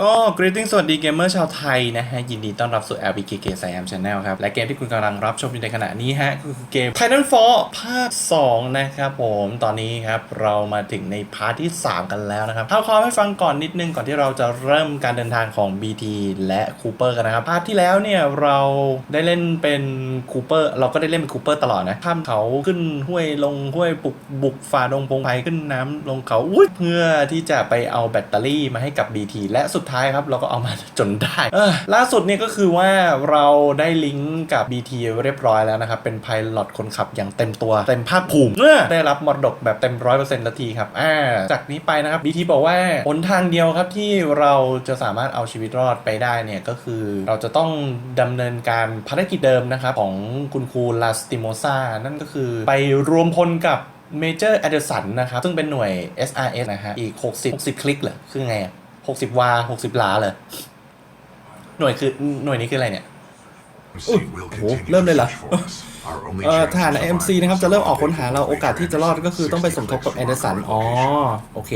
ก็ greeting สวัสดีเกมเมอร์ชาวไทยนะฮะ ยินดีต้อนรับสู่ LBKK Siam Channel ครับ และเกมที่คุณกำลังรับชมอยู่ในขณะนี้ฮะ คือเกม Titanfall ภาค 2 นะครับผม ตอนนี้ครับ เรามาถึงในพาร์ทที่ 3 กันแล้วนะครับเท่าความให้ฟังก่อนนิดนึงก่อนที่เราจะเริ่มการเดินทางของ BT และคูเปอร์กันนะครับ พาร์ทที่แล้วเนี่ย เราได้เล่นเป็นคูเปอร์เราก็ได้เล่นเป็นคูเปอร์ตลอดนะข้ามเขาขึ้นห้วยลงห้วยปุกบุกฝ่าดงพงไพขึ้นน้ำลงเขาอุ๊ยเพื่อที่จะไปเอาแบตเตอรี่มาให้กับ BT และสุดท้ายครับเราก็เอามาจนได้ล่าสุดเนี่ยก็คือว่าเราได้ลิงก์กับ BT เรียบร้อยแล้วนะครับ เป็นไพลอตคนขับอย่างเต็มตัวเต็มภาคภูมิเมื่อได้รับมรดกแบบเต็มร้อยเปอร์เซ็นต์ละทีครับอ่าจากนี้ไปนะครับ BT บอกว่าหนทางเดียวครับที่เราจะสามารถเอาชีวิตรอดไปได้เนี่ยก็คือเราจะต้องดำเนินการภารกิจเดิมนะครับของคุณครูลาสติโมซานั่นก็คือไปรวมพลกับเมเจอร์ d อเดอร์สันนะครับ ซึ่งเป็นหน่วย SRS นะฮะ อีก 60 60 คลิกเหรอ คือไงอะ 60วา60หลาเลยหน่วยคือหน่วยนี้คืออะไรเนี่ยโอ้โหเริ่มเลยเหรอเอ่อทหาร AMC นะครับ จะเริ่มออกค้นหาเราโอกาสที่จะรอดก็คือต้องไปสมทบกับแอนเดอร์สัน อ๋อ โอเค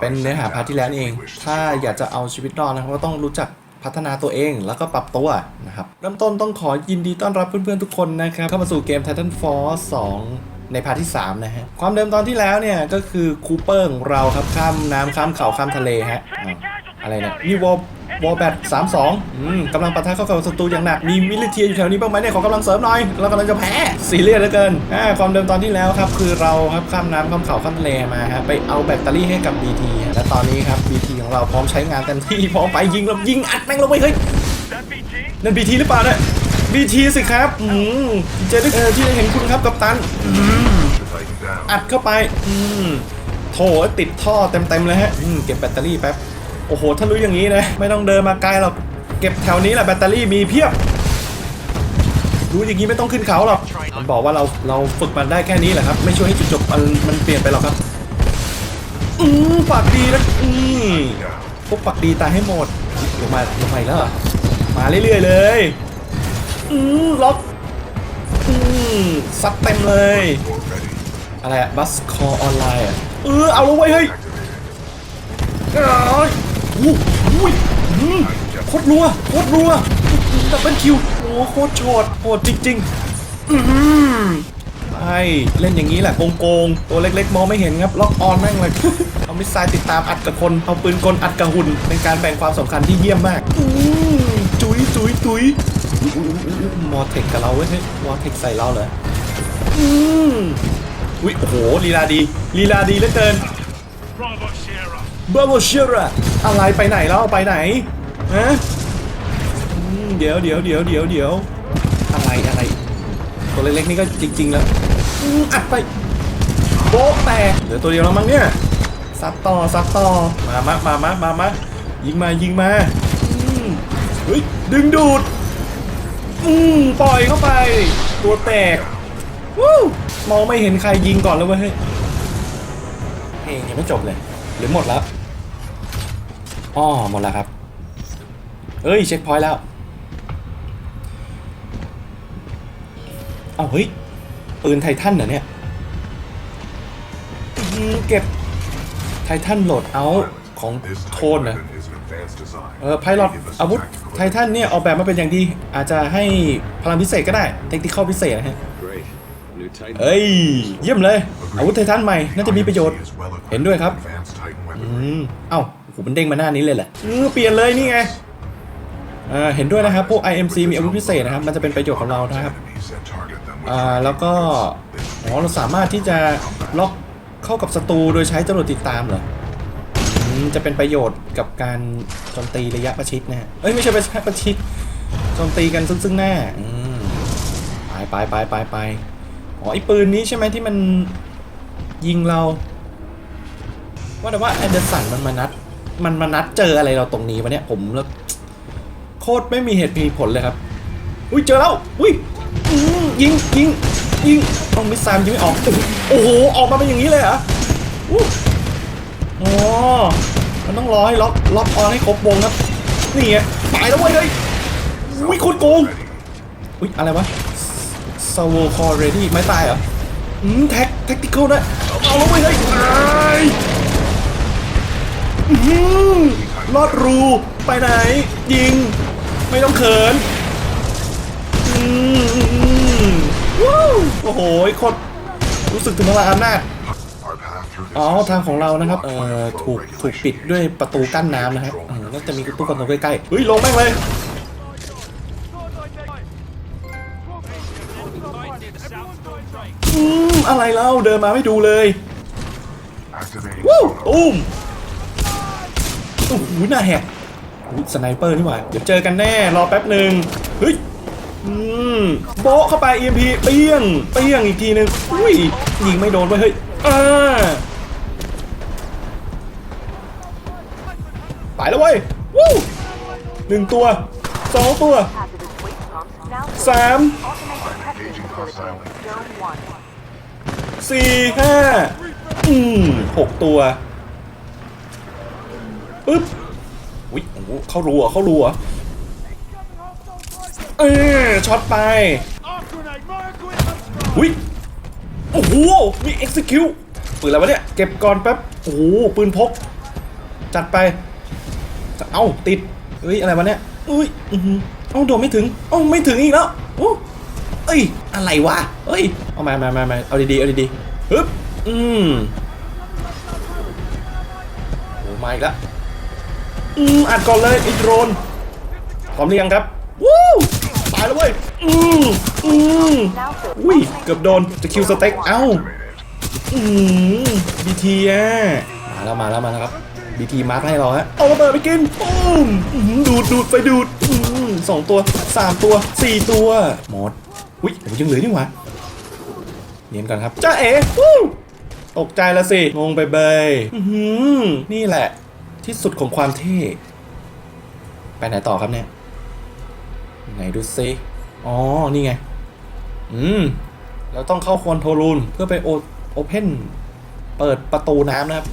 เป็นเนื้อหาพาร์ทที่แล้วนี่เอง ถ้าอยากจะเอาชีวิตรอดนะครับก็ต้องรู้จักพัฒนาตัวเองแล้วก็ปรับตัวนะครับ เริ่มต้นต้องขอยินดีต้อนรับเพื่อนๆทุกคนนะครับ เข้ามาสู่เกม Titanfall 2 ในพาร์ทที่ 3 นะฮะ ความเดิมตอนที่แล้วเนี่ย ก็คือคูเปอร์ของเราครับข้ามน้ำข้ามเขาข้ามทะเลฮะอ้าวอะไรเนี่ยนี่วอลวอลแบตสามสองกำลังปะทะเข้ากับศัตรูอย่างหนัก มีมิลิเทียอยู่แถวนี้บ้างไหมเนี่ยขอกำลังเสริมหน่อย เรากำลังจะแพ้ ซีเรียสเหลือเกินอ่าความเดิมตอนที่แล้วครับ คือเราครับข้ามน้ำข้ามเขาข้ามทะเลมาฮะไปเอาแบตเตอรี่ให้กับ BT และตอนนี้ครับ BT ของเราพร้อมใช้งานเต็มที่พร้อมไปยิงแล้วยิงอัดแม่งลงไปเฮ้ยนั่น BT หรือเปล่าเนี่ย BT สิครับอืมเจได้เออที่ได้เห็นคุณครับกับตันอัดเข้าไปอืมโถติดท่อเต็มๆเลยฮะอืมเก็บแบตเตอรี่แป๊บ โอ้โห ถ้ารู้อย่างนี้นะ ไม่ต้องเดินมาไกลหรอก เก็บแถวนี้แหละแบตเตอรี่มีเพียบ รู้อย่างนี้ไม่ต้องขึ้นเขาหรอกมันบอกว่าเราเราฝึกมันได้แค่นี้แหละครับ ไม่ช่วยให้จุดจบมันมันเปลี่ยนไปหรอกครับ อืมปากดีนะอืมพวกปากดีตายให้หมดลงมาลงมาอีกแล้วเหรอมาเรื่อยๆเลย อืมล็อกอืมซัดเต็มเลย อะไรอะบัสคอออนไลน์อะเออเอาลงไว้เฮ้ยเอ้ยอู้หูยอืมโคตรรัวโคตรรัวดับเบิลคิวโอ้โคตรโฉดโหดจริงๆอืมไปเล่นอย่างนี้แหละโกงๆตัวเล็กๆ มองไม่เห็นครับ ล็อกออนแม่งเลย เอามิสไซล์ติดตามอัดกับคน เอาปืนกลอัดกับหุ่น เป็นการแบ่งความสำคัญที่เยี่ยมมาก อืมจุยจุยจุย มอเทคกับเราเว้ยเฮ้ยมอเทคใส่เราเหรออืมอุ้ยโอ้โหลีลาดีลีลาดีเหลือเกินบราโวเชียร์อะไรไปไหนแล้วไปไหนฮะอืมเดี๋ยวเดี๋ยวเดี๋ยวเดี๋ยวเดี๋ยวอะไรอะไรตัวเล็กๆนี่ก็จริง ๆ แล้วอืมอัดไปโบ๊ะแตกเหลือตัวเดียวแล้วมั้งเนี่ยซัดต่อซัดต่อมามามามามามายิงมายิงมาอืมเฮ้ยดึงดูด อืมปล่อยเข้าไป ตัวแตกวู้มองไม่เห็นใครยิงก่อนแล้วเว้ยเฮ้ยเองยังไม่จบเลย หรือหมดแล้วอ๋อหมดแล้วครับ เอ้ย เช็คพอยต์แล้ว เอาเฮ้ย ปืนไททันเหรอเนี่ย เก็บไททันโหลดเอาของโทนนะ เออไพลอตอาวุธไททันเนี่ยออกแบบมาเป็นอย่างดี อาจจะให้พลังพิเศษก็ได้ เทคนิคพิเศษนะฮะเอ้ย เยี่ยมเลย อาวุธไททันใหม่น่าจะมีประโยชน์ เห็นด้วยครับ อืม เอ้าโหมันเด้งมาหน้านี้เลยแหละเออเปลี่ยนเลยนี่ไงอ่าเห็นด้วยนะครับพวก IMC มีอาวุธพิเศษนะครับ มันจะเป็นประโยชน์ของเรานะครับอ่าแล้วก็อ๋อเราสามารถที่จะล็อกเข้ากับศัตรูโดยใช้จรวดติดตามเหรออืม จะเป็นประโยชน์กับการโจมตีระยะประชิดนะฮะ เอ้ยไม่ใช่ประชิดประชิดโจมตีกันซึ่งซึ่งหน้าอืมไปไปไปไปไปอ๋อไอปืนนี้ใช่ไหมที่มันยิงเรา ว่าแต่ว่าแอนเดอร์สันมันมานัด มันมานัดเจออะไรเราตรงนี้วะเนี่ยผมแล้วโคตรไม่มีเหตุมีผลเลยครับ อุ้ยเจอแล้ว อุ้ยยิงยิงยิงต้องมิสไซล์มันยิงไม่ออก โอ้โหออกมาเป็นอย่างนี้เลยเหรอ อ๋อมันต้องรอให้ล็อกล็อกออนให้ครบวงครับ นี่ไงตายแล้วเว้ยเฮ้ยอุ้ยคตรโกงอุ้ยอะไรวะซาวคอร์เรดี้ไม่ตายเหรอ อืมแท็กแท็กติคอลด้วยเอาแล้วเว้ยเฮ้ยตายอืมลอดรูไปไหน ยิง ไม่ต้องเขินอืมอืมว้าวโอ้โหโคตรรู้สึกถึงพลังอำนาจ อ๋อ facility ทางของเรานะครับเอ่อ will ถูก follow ถูกปิด regulations. ด้วยประตูกั้นน้ำนะครับเออแล้วจะมีตู้คอนโทรลใกล้ๆเฮ้ยลงแม่งเลยอืมอะไรเล่าเดินมาไม่ดูเลย Activating วู้ sonar. ตุ้มโอ้โหหน้าแหกอุ๊ยสไนเปอร์นี่หว่าเดี๋ยวเจอกันแน่รอแป๊บหนึ่งเฮ้ยอืมโบะเข้าไป EMP เปี้ยงเปี้ยงอีกทีหนึ่งอุ้ยยิงไม่โดนเว้ยเฮ้ย อ่าไปแล้วเว้ยวู้หนึ่งตัวสองตัวสามสี่ห้าอืมหกตัวปึ๊บอุ้ยโอ้โหเข้ารูเหรอะเข้ารูเหรอะเออช็อตไปอุ้ย โอ้โห มี execute ปืนอะไรวะเนี่ย เก็บก่อนแป๊บ โอ้โห ปืนพก จัดไป เอ้า ติดเฮ้ย อะไรวะเนี่ยอุ้ยอือเอ้าโดนไม่ถึง เอ้า ไม่ถึงอีกแล้วโอ้เอ้ย อะไรวะเอ้ย เอามามามามาเอาดีๆ เอาดีๆฮึบอืมโอ้มาอีกแล้วอืมอัดก่อนเลยไอ้โดรนพร้อมหรือยังครับายแล้วเว้ย อืมอืม Now filled อุ้ย automated เกือบโดนจะคิวสเต็ก เอ้า Activated. อืมบีทีอะ มาแล้วมาแล้วมาแล้วครับบีทีมาร์กให้เราฮะ เอาระเบิดไปกินปุ้มอื้อหือดูดดูดไฟดูดอื้อหือสองตัวสามตัวสี่ตัวหมดอุ้ยโอ้ยยังเหลือนี่หว่าเนียนก่อนครับจ้าเอ๋วู้ตกใจละสิ งงไปเบยอื้อหือนี่แหละ ที่สุดของความเท่ ไปไหนต่อครับเนี่ย ไหนดูซิอ๋อ นี่ไง อืมเราต้องเข้าคอนโทรลูนเพื่อไปโอโอเพนเปิดประตูน้ำนะครับ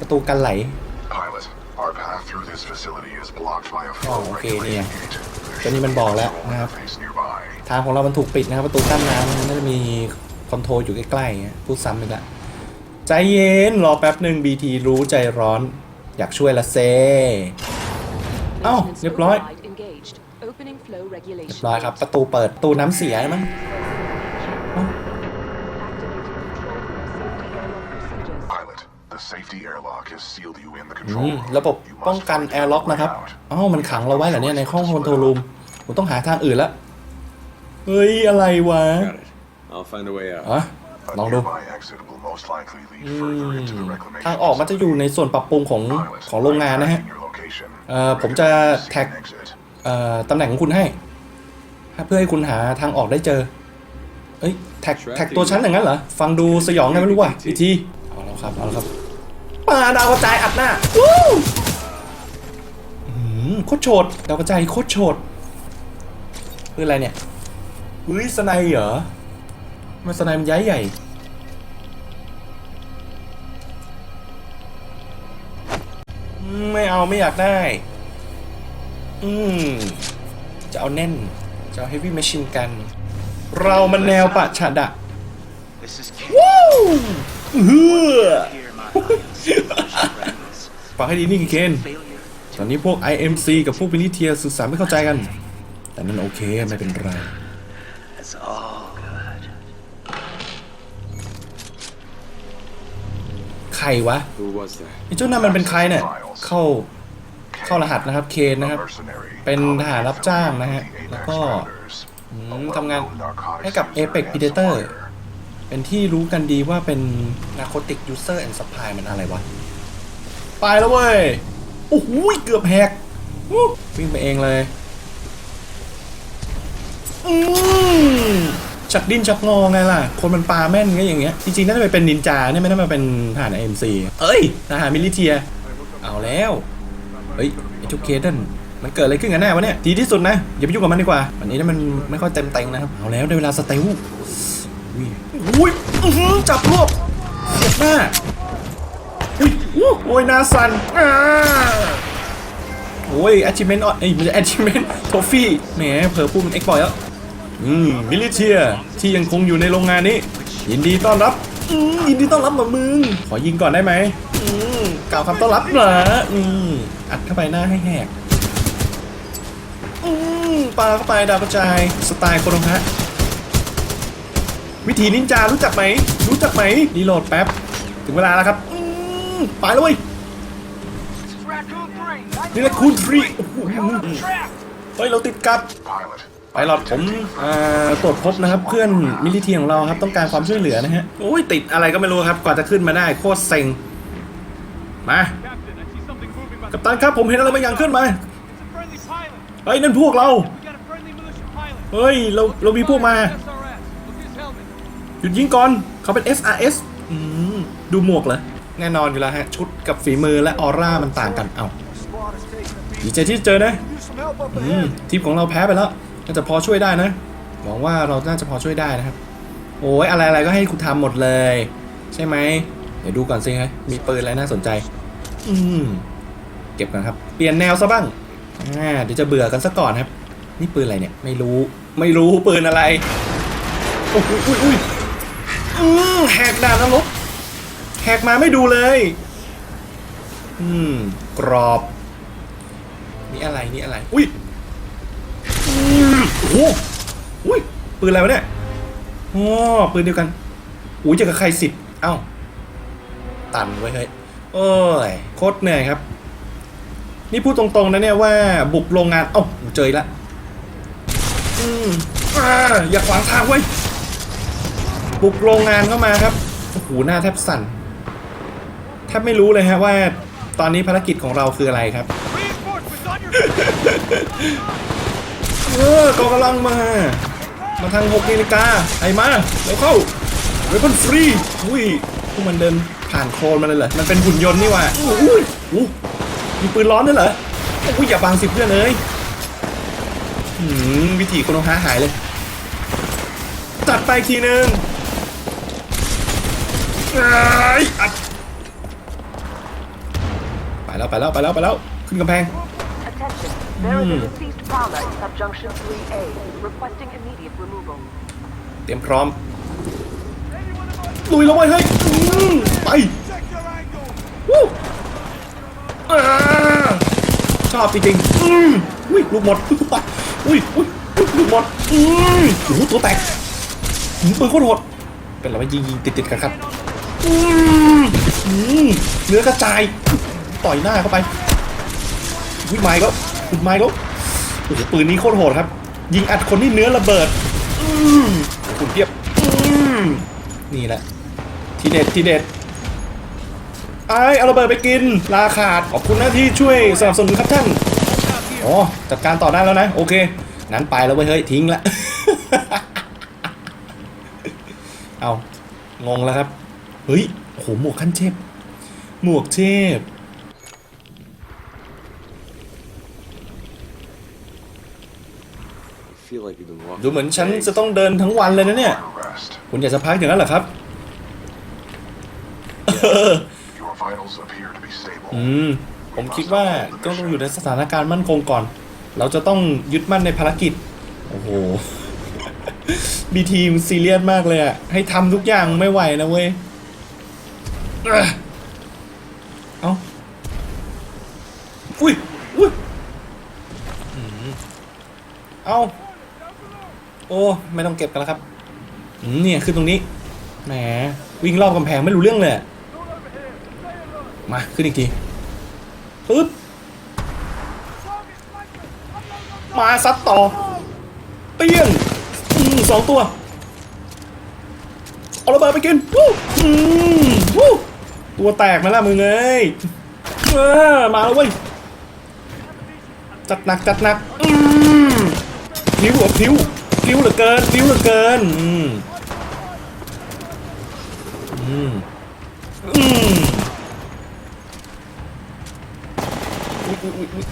ประตูกันไหล Pilot, our path through this facility is blocked by a flow Oh, okay, regulating yeah. gate. ตัวนี้มันบอกแล้วนะครับ Interface nearby. ทางของเรามันถูกปิดนะครับ ประตูกั้นน้ำมันน่าจะมีคอนโทรลอยู่ใกล้ๆฮะพูดซ้ำไปละใจเย็น รอแป๊บหนึ่ง BT รู้ใจร้อน อยากช่วยละเซ เอ้า เรียบร้อย Engaged. Opening flow เรีย regulation. บร้อยครับ ประตูเปิดประตูน้ำเสียมั้งเอ้า Activating control room safety airlock procedures. Pilot, the safety airlock has sealed you in the อื control ม room. ระบบ You must ป้องกัน find แอร์ล็อก your way นะครับ out. อ้าวมันขังเราไว้เหรอเนี่ยในห้องคอนโทรลรูมผมต้องหาทางอื่นละเฮ้ย อะไรวะ Got it. I'll find a way out. อ๋อ A ลองดู nearby exit will most likely lead further into the reclamation ทางออกมันจะอยู่ในส่วนปรับปรุงของ Pilot, ของโรงงานนะฮะ tracking your location. เอ่อ ผมจะ Recommend แท็ก seek an exit. เอ่อตำแหน่งของคุณให้ เพื่อให้คุณหาทางออกได้เจอ เอ้ยแท็กแท็กตัวฉันอย่างนั้นเหรอ ฟังดูสยองไงไม่รู้ว่ะอีกที เอาแล้วครับ เอาแล้วครับปาดาวกระจายอัดหน้าวู้อืมโคตรโฉดดาวกระจายโคตรโฉดคืออะไรเนี่ยอุ้ยสไนเหรอมันสไนมันย้ายใหญ่อืมไม่เอาไม่อยากได้ อืม จะเอาแน่น จะเอาเฮฟวี่แมชชีนกัน เรามันแนวปะฉะดะ This is ว้าวเฮือ Here, my friends. ฟังให้ดีนี่คือเคน Failure ตอนนี้พวก IMC กับพวกวินิเทียสื่อสารไม่เข้าใจกัน แต่นั่นโอเคไม่เป็นไร It's all good. ใครวะ Who was that? ไอ้เจ้านั่นมันเป็นใครเนี่ย เข้า เข้ารหัสนะครับเคนนะครับ เป็นทหารรับจ้างนะฮะ แล้วก็ทำงานให้กับ Apex Predator เป็นที่รู้กันดีว่าเป็น narcotic user and supply มันอะไรวะ ไปแล้วเว้ย โอ้โหเกือบแหกวิ่งไปเองเลยอืมชักดิ้นชักงอไงล่ะ คนมันปาแม่นก็อย่างเงี้ย จริงๆน่าจะไปเป็นนินจาเนี่ยไม่น่ามาเป็นทหาร MC เอ้ยทหารมิลิเทีย เอาแล้ว เฮ้ยไอ้จุกเคเดนมันเกิดอะไรขึ้นกันแน่วะเนี่ยดีที่สุดนะอย่าไปยุ่งกับมันดีกว่าวันนี้นี่ยมันไม่ค่อยเต็มเต็งนะครับเอาแล้วได้เวลาสเตลอุ้ยอุ้ยอื้อหือจับรวบเสียบหน้าอุ้ยอู้โอ้ยหนาสันอ่าโอ้ย achievement อะเอ้ยไม่ใช่ achievement trophy แหมเผลอพูดเป็น X boy แล้วอืมมิลิเทียที่ยังคงอยู่ในโรงงานนี้ ยินดีต้อนรับอืมยินดีต้อนรับเหรอมึง ขอยิงก่อนได้ไหมอืมาวคำต้อนรับเหรออืมอัดเข้าไปหน้าให้แหกอืมปาเข้าไปดาวกระจายสไตล์โคโนฮะวิธีนินจารู้จักไหม รู้จักไหมรีโหลดแป๊บ ถึงเวลาแล้วครับอืมไปแล้วเว้ยนี่แหละคูณทรีโอ้โหเฮ้ยเราติดกับ Pilot. ไพลอตผมตรวจพบนะครับ เพื่อนมิลิเทียของเราครับต้องการความช่วยเหลือนะฮะโอ้ยติดอะไรก็ไม่รู้ครับกว่าจะขึ้นมาได้โคตรเซ็ง มา กัปตันครับผมเห็นอะไรบางอย่างขึ้นมาเฮ้ยนั่นพวกเรา เฮ้ยเราเรามีพวกมา หยุดยิงก่อนเขาเป็น SRS อืมดูหมวกเหรอแน่นอนอยู่แล้วฮะ ชุดกับฝีมือและออร่ามันต่างกัน เอาดีใจที่เจอนะอืมทีมของเราแพ้ไปแล้วน่าจะพอช่วยได้นะหวังว่าเราน่าจะพอช่วยได้นะครับ โอ้ยอะไรอะไรก็ให้คุณทำหมดเลย ใช่ไหม เดี๋ยวดูก่อนสิฮะมีปืนอะไรน่าสนใจ อืมเก็บกันครับ เปลี่ยนแนวซะบ้างอ่าเดี๋ยวจะเบื่อกันซะก่อนครับ นี่ปืนอะไรเนี่ย ไม่รู้ ไม่รู้ปืนอะไรโอ้ยอุ้ยอุ้ยอืมแหกด่านนรกแหกมาไม่ดูเลย อืม กรอบ นี่อะไรนี่อะไร อุ้ยอืมโอ้โหอุ้ยปืนอะไรวะเนี่ยอ๋อปืนเดียวกันอุ้ยเจะกับใครสิบเอ้า ตันไว้เฮ้ยโอ้ยโคตรเหนื่อยครับ นี่พูดตรงๆนะเนี่ยว่าบุกโรงงานเอ้าเจออีกละอืมอ่าอย่าขวางทางไว้บุกโรงงานเข้ามาครับโอ้โหหน้าแทบสั่นแทบไม่รู้เลยฮะว่าตอนนี้ภารกิจของเราคืออะไรครับเออกองกำลังมา มาทาง6นาฬิกาไอ้มาแล้วเข้าเวปอนฟรีอุ้ยพวกมันเดิน ผ่านโคลนมาเลยเหรอ มันเป็นหุ่นยนต์นี่หว่าอุ้ยอู้มีปืนร้อนด้วยเหรออุ้ยอย่าบังสิเพื่อนเอ้ยหืมวิธีโคโนฮะหายเลย จัดไปอีกทีนึงเอ้ยอัดไปแล้วไปแล้วไปแล้วไปแล้วขึ้นกำแพง Attention. There is a deceased prowler in subjunction 3A, requesting immediate removal. เตรียมพร้อม ลุยแล้วเว้ยเฮ้ยอืมไปวู้อ่าชอบจริงๆอืมอุ้ยลูกหมดอุ้ยไปอุ้ยอุ้ยลูกหมดอืมโอ้โหตัวแตกหืมปืนโคตรโหดเป็นอะไรวะยิงยิงติดติดๆกันครับอืมอืมเนื้อกระจายต่อยหน้าเข้าไปอุ้ยไม้ก็อุ้ยไม้ก็โอ้โหปืนนี้โคตรโหดครับ ยิงอัดคนที่เนื้อระเบิด อืมคุณเทียบ อืมนี่แหละ ทีเด็ดทีเด็ดไอายเอาระเบิดไปกินลาขาดขอบคุณนะที่ช่วยสนับสนุนครับท่านอ๋อจัดการต่อได้แล้วนะ โอเค นั้นไปแล้วเว้ยเฮ้ยทิ้งละเอางงแล้วครับ เฮ้ยโหหมวกขั้นเทพหมวกเทพดูเหมือนฉันจะต้องเดินทั้งวันเลยนะเนี่ย คุณอยากจะพักอย่างนั้นเหรอครับ Your vitals appear to be stable. อืม ผมคิดว่าก็ต้องอยู่ในสถานการณ์มั่นคงก่อน เราจะต้องยึดมั่นในภารกิจ โอ้โห บีทีมซีเรียสมากเลยอะให้ทำทุกอย่างไม่ไหวนะเว้ย เอ้อเอ้า อุ้ย อุ้ยอืมเอ้า โอ้ ไม่ต้องเก็บกันแล้วครับอืมเนี่ย ขึ้นตรงนี้ แหม วิ่งรอบกำแพงไม่รู้เรื่องเลยอะ มา ขึ้นอีกทีปึ๊บมาซัดต่อ เปี้ยงสองตัว เอาระเบิดไปกินวู้วู้ตัวแตกไหมล่ะมึงเอ้ยมาแล้วเว้ย จัดหนักจัดหนักผิวเหรอผิวผิวเหลือเกินผิวเหลือเกิน อืม อืม อืมอุ๊ยอุ๊ยอุ๊ย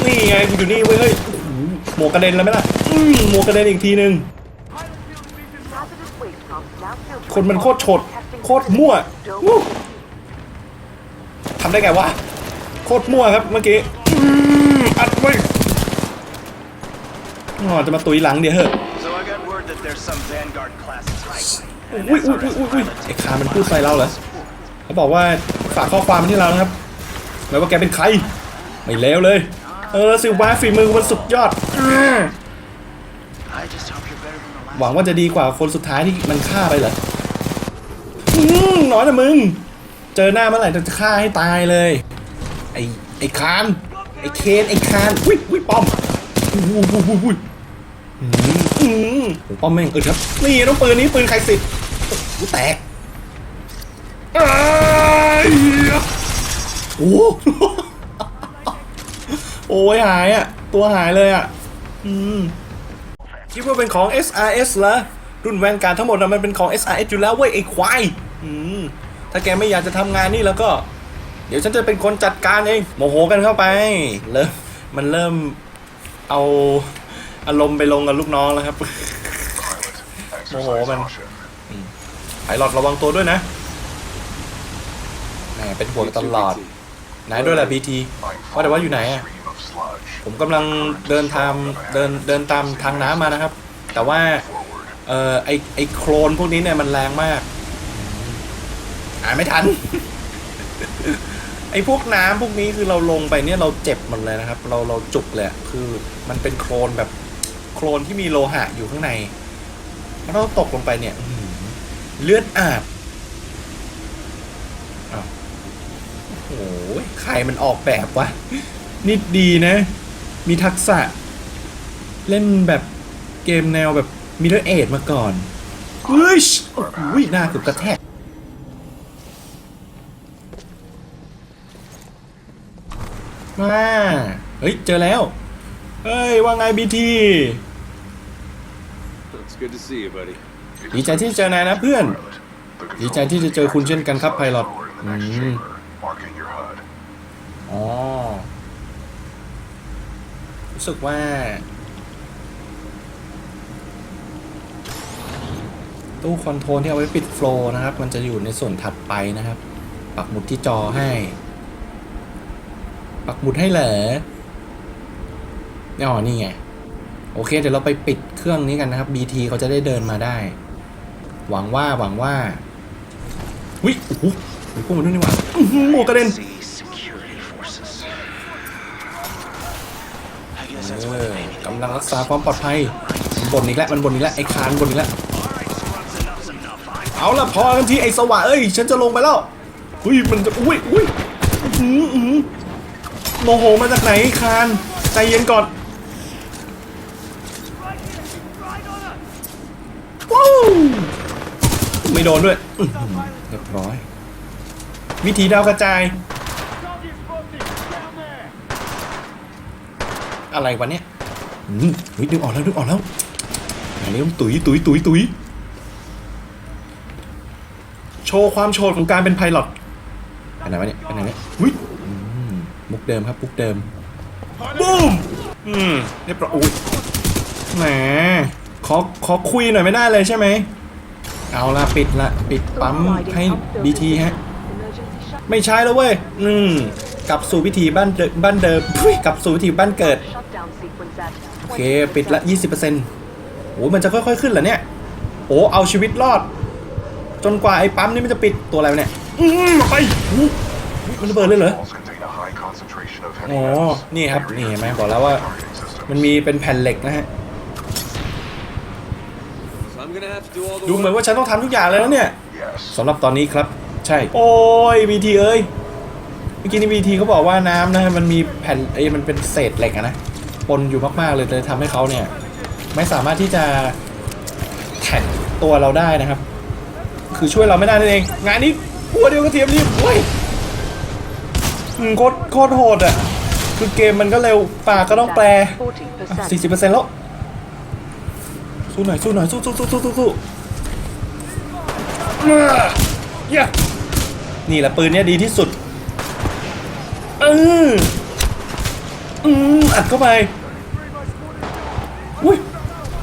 อุ๊ยนี่ไงกูอยู่นี่เว้ยเฮ้ยโอ้โหหมวกกระเด็นแล้วไหมล่ะอืมหมวกกระเด็นอีกทีนึง Hazardous waste pumps now filtering คนมันโคตรโฉด testing โคตรมั่ว Don't วู้ทำได้ไงวะ โคตรมั่วครับเมื่อกี้อืมอัดไว้อ๋อจะมาตุยหลังเดี๋ยวเหอะ So I got word that there's some Vanguard class type. อุ้ยอุ้ยอุ้ยอุ้ยอุ้ยไอ้คามันพูดใส่เราเหรอเขาบอกว่าฝากข้อความมาที่เรานะครับ ไม่ว่าแกเป็นใคร ไม่เลวเลย เออสิวะฝีมือมันสุดยอด หวังว่าจะดีกว่าคนสุดท้ายที่มันฆ่าไปเหรอน้อยนะมึง เจอหน้าเมื่อไหร่จะฆ่าให้ตายเลย ไอ้ไอ้คาน ไอ้เคนไอ้คานอุ้ยอุ้ยป้อมอุ้ยอุ้ยอุ้ยอุ้ยอุ้ยอืมอืมโอ้ป้อมแม่งเออครับ นี่น้องปืนนี้ปืนใครสิทธิ์แตก โอ้โหโอ้ยหายอะ ตัวหายเลยอะ อืม คิดว่าเป็นของ SRS เหรอ รุ่นแวนการทั้งหมดนะมันเป็นของ SRS อยู่แล้วเว้ยไอ้ควาย อืม ถ้าแกไม่อยากจะทำงานนี่แล้วก็ เดี๋ยวฉันจะเป็นคนจัดการเอง โมโหกันเข้าไป เริ่ม มันเริ่มเอาอารมณ์ไปลงกับลูกน้องแล้วครับ Pilot, Oh, exercise man. caution. ไผ่หลอดระวังตัวด้วยนะ แหมเป็นห่วงตลอด ไหนด้วยแหละ BT ว่าแต่ว่าอยู่ไหนอะผมกำลังเดินทางเดินเดินตามทางน้ำมานะครับ แต่ว่าเอ่อไอไอโครนพวกนี้เนี่ยมันแรงมากอ่าไม่ทัน ไอพวกน้ำพวกนี้คือเราลงไปเนี่ยเราเจ็บหมดเลยนะครับ เราเราจุกเลยคือมันเป็นโครนแบบโครนที่มีโลหะอยู่ข้างในพอเราตกลงไปเนี่ยเลือดอาบอ้าว โอ้โหใครมันออกแบบวะนี่ดีนะ มีทักษะ เล่นแบบเกมแนวแบบมิดเดิลเอจมาก่อนเฮ้ยโอ้โหหน้าเกือบกระแทกมาเฮ้ย เจอแล้ว เฮ้ย ว่าไงบีที It's good to see you, buddy. ดีใจที่เจอนายนะเพื่อน Pilot, the ดีใจ control ที่จะเจอคุณเช่นกันครับไพลอต lower in the อื next ม อ๋อ รู้สึกว่า ตู้คอนโทรลที่เอาไว้ปิดโฟล์นะครับ มันจะอยู่ในส่วนถัดไปนะครับ ปักหมุดที่จอให้ ปักหมุดให้เหรออ๋อนี่ไง โอเค เดี๋ยวเราไปปิดเครื่องนี้กันนะครับ BT เขาจะได้เดินมาได้ หวังว่าหวังว่าวิโอ้โหมีพวกมันด้วยนี่หว่าอื้อหือหมวกกระเด็นำลังรักษาความปลอดภัยมันบ่นอีกแล้วมันบ่นอีกแล้วไอ้คานบ่นอีกแล้วเอาละพอกันทีไอ้สวะเอ้ยฉันจะลงไปแล้วอุ้ยมันจะอุ้ยอุ้ยอื้อหืออื้อหือโมโหมาจากไหนคานใจเย็นก่อนว้าวไม่โดนด้วยเรียบร้อย วิธีดาวกระจาย อะไรวะเนี่ย เฮ้ยดึงออกแล้วดึงออกแล้วอันนี้ต้องตุยตุยตุยตุยโชว์ความโชดของการเป็นไพลอตไปไหนวะเนี่ยไปไหนเนี่ยอุ้ยมุกเดิมครับมุกเดิมบูมอืมเรียบร้อยอุ้ยแหมขอขอคุยหน่อยไม่ได้เลยใช่ไหมเอาละปิดละปิดปั๊มให้บีทีฮะไม่ใช่แล้วเว้ยอืมกลับสู่วิธีบ้านเดิมบ้านเดิมกลับสู่วิธีบ้านเกิด shutdown sequence at โอเคปิดละ 20%โอ้มันจะค่อยๆขึ้นเหรอเนี่ย โอ้เอาชีวิตรอด จนกว่าไอ้ปั๊มนี่มันจะปิดตัวอะไรวะเนี่ยอืมออกไปอู้หูมันระเบิดเลยเหรอ Walls contain a high concentration of อ๋อ heavy metals. นี่ครับ นี่เห็นไหมบอกแล้วว่า Targeting systems. มันมีเป็นแผ่นเหล็กนะฮะ So I'm gonna have to do all the ดูเหมือน work. ว่าฉันต้องทำทุกอย่างเลยนะเนี่ย Yes. สำหรับตอนนี้ครับ ใช่ โอ้ยวีทีเอ้ยเมื่อกี้นี่วีทีเขาบอกว่าน้ำนะฮะมันมีแผ่นเอ้ยมันเป็นเศษเหล็กอะนะ ปนอยู่มาก ๆ เลยเลยทำให้เขาเนี่ย ไม่สามารถที่จะแท็กตัวเราได้นะครับ คือช่วยเราไม่ได้นั่นเอง งานนี้หัวเดียวก็เทียมรีบเว้ยโคตรโคตรโหดอะ คือเกมมันก็เร็วปากก็ต้องแปล 40%. สี่สิบเปอร์เซ็นต์แล้ว สู้หน่อย สู้หน่อย สู้สู้สู้สู้สู้สู้เย้นี่แหละปืนเนี้ยดีที่สุด เอออืมอัดเข้าไป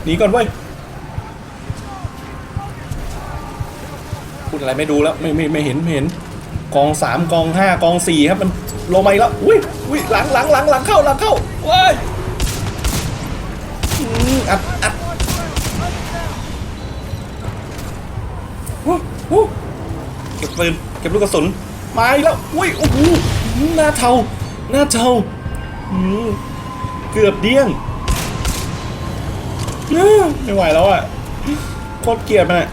หนีก่อนเว้ยพูดอะไรไม่ดูแล้วไม่ไม่ไม่เห็นไม่เห็นกองสามกองห้ากองสี่ครับมันลงมาอีกแล้วอุ้ยอุ้ยหลังหลังหลังหลังเข้าหลังเข้าว้ยอืมอัดอัดหูหูเก็บปืนเก็บลูกกระสุนมาอีกแล้วอุ้ยโอ้โหหน้าเทาหน้าเทาอืมเกือบเดี้ยง ไม่ไหวแล้วอะโคตรเกลียดมันอะ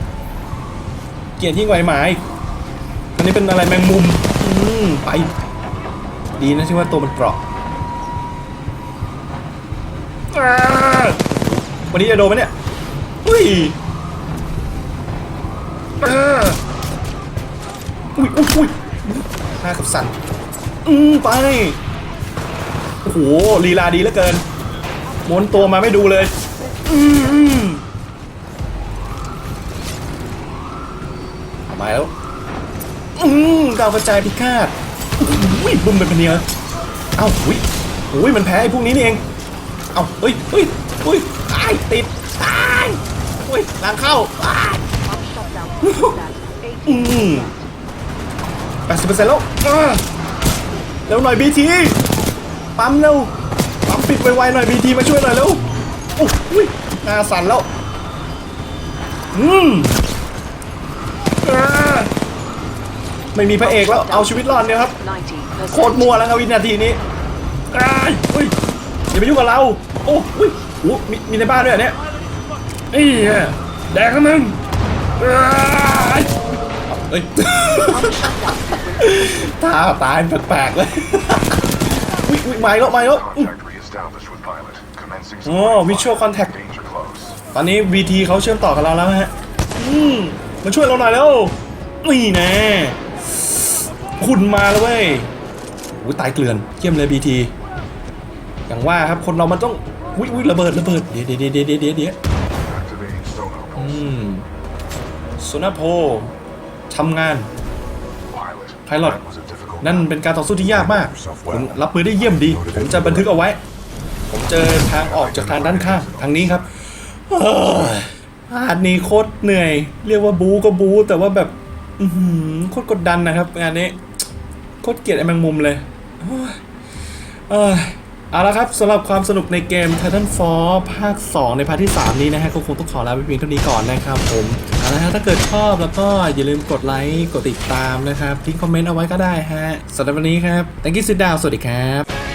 เกลียดยิ่งกว่าหมาอีกอันนี้เป็นอะไรแมงมุมอืมไป ดีนะที่ว่าตัวมันเกราะวันนี้จะโดนไหมเนี่ยอุ้ยอ้าอุ้ยอุ้ยอุ้ยหน้ากับสันอืมไป โอ้โหลีลาดีเหลือเกินม้วนตัวมาไม่ดูเลย อืมอืมเอามาแล้ว อืมดาวกระจายพิฆาตอุ้ยบุ้มเป็นพะเนียเอ้าอุ้ยอุ้ยมันแพ้ไอ้พวกนี้นี่เอง เอ้าเฮ้ยเฮ้ยเฮ้ยตายติดตายอุ้ยหลังเข้าตาย อืมแปดสิบเปอร์เซ็นต์แล้วอ่าเร็วหน่อยบีที ปั๊มเร็ว ปั๊มปิดไวๆหน่อยบีทีมาช่วยหน่อยเร็ว อ้ยหน้าสั่นแล้ว อืมอ่าไม่มีพระเอกแล้ว เอาชีวิตรอดเนี่ยครับ 90%. โคตรมัวแล้วครับวินาทีนี้อ้ายอุ้ยอย่าไปยุ่งกับเรา โอ้อุ้ยโอ้มีมีในบ้านด้วยเหรอเนี่ยนี่ไงแดกนะมึงอ้ายเฮ้ย ตาตายแปลกๆเลย อุ้ยอุ้ยไม่แล้วไม่แล้วอุ๊ย Contact reestablished with pilot. Commencing Oh, supply visual flight. contact. Danger close. ตอนนี้ VT เขาเชื่อมต่อกับเราแล้วฮะอืมมาช่วยเราหน่อยแล้วนี่แน่คุณมาแล้วเว้ยอุ้ยตายเกลื่อนเยี่ยมเลย BT อย่างว่าครับคนเรามันต้องอุ้ยอุ้ยระเบิดระเบิดเดี๋ยวเดี๋ยวเดี๋ยวเดี๋ยวเดี๋ยวเดี๋ยว Activating sonar อื pulse. มโซนาโพทำงาน Pilot. Pilot. That was a difficult นั่นเป็นการต่อสู้ที่ยากมากคุณรับมือได้เยี่ยมดี ผมจะบันทึกเอาไว้ ผมเจอทางออกจากทางด้านข้างทางนี้ครับเฮ้ยพลาดนี้โคตรเหนื่อย เรียกว่าบูก็บู แต่ว่าแบบอืโคตรกดดันนะครับงานนี้โคตรเกลียดไอ้แมงมุมเลยโอ้ยเอเอาละครับสำหรับความสนุกในเกม Titanfall ภาค 2 ในพาร์ทที่ 3 นี้นะฮะก็คงต้องขอลาไปเพียงเท่านี้ก่อนนะครับผมเอาละฮะถ้าเกิดชอบแล้วก็อย่าลืมกดไลค์กดติดตามนะครับทิ้งคอมเมนต์เอาไว้ก็ได้ฮะสำหรับวันนี้ครับ thank you sit down สวัสดีครับ